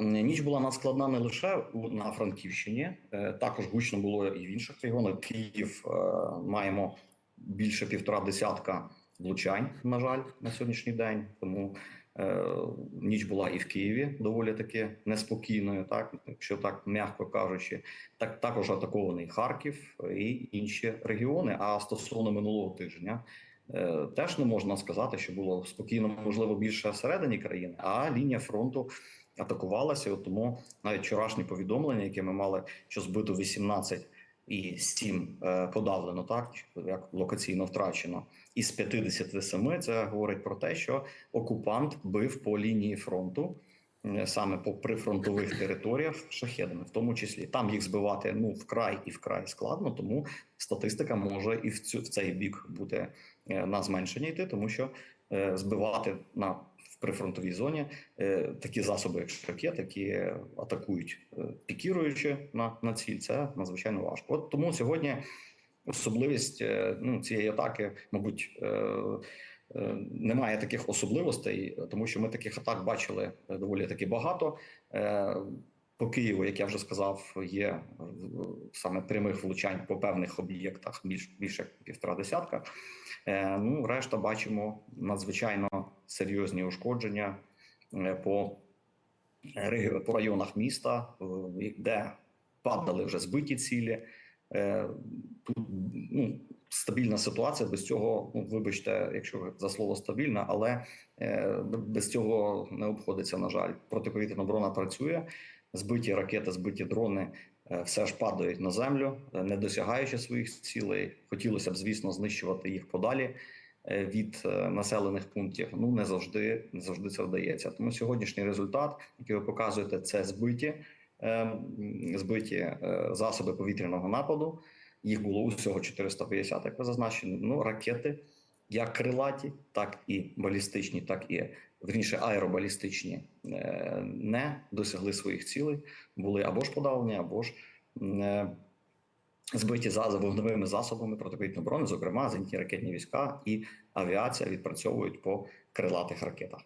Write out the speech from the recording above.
ніч була надскладна не лише на Франківщині, е, також гучно було і в інших регіонах. Київ е, маємо більше півтора десятка влучань, на жаль, на сьогоднішній день. Тому е, ніч була і в Києві доволі таки неспокійною, так якщо так м'яко кажучи, так також атакований Харків і інші регіони. А стосовно минулого тижня. Теж не можна сказати, що було спокійно, можливо, більше всередині країни, а лінія фронту атакувалася. Тому навіть вчорашні повідомлення, які ми мали, що збито 18 і 7 е, подавлено, так як локаційно втрачено, із 57, це говорить про те, що окупант бив по лінії фронту. Саме по прифронтових територіях шахедами, в тому числі там їх збивати ну вкрай і вкрай складно, тому статистика може і в цю в цей бік бути е, на зменшення йти, тому що е, збивати на в прифронтовій зоні е, такі засоби, як ракет, які атакують е, пікіруючи на, на ціль, це надзвичайно важко. От тому сьогодні особливість е, ну, цієї атаки, мабуть. Е, Немає таких особливостей, тому що ми таких атак бачили е, доволі таки багато. Е, По Києву, як я вже сказав, є е, саме прямих влучань по певних об'єктах більш більше півтора десятка. Е, Ну, решта бачимо надзвичайно серйозні ушкодження е, по, по районах міста, е, де падали вже збиті цілі. Тут ну, стабільна ситуація. Без цього, ну вибачте, якщо за слово стабільна, але е, без цього не обходиться. На жаль, протиповітряна оборона працює. Збиті ракети, збиті дрони е, все ж падають на землю, е, не досягаючи своїх цілей. Хотілося б, звісно, знищувати їх подалі від населених пунктів. Ну не завжди не завжди це вдається. Тому сьогоднішній результат, який ви показуєте, це збиті, е, збиті засоби повітряного нападу. Їх було усього 450, як ви зазначені. Ну, ракети, як крилаті, так і балістичні, так і верніше аеробалістичні, е, не досягли своїх цілей, були або ж подавлені, або ж е, збиті за за вогневими засобами протиповітряної оборони, зокрема зенітні ракетні війська і авіація відпрацьовують по крилатих ракетах.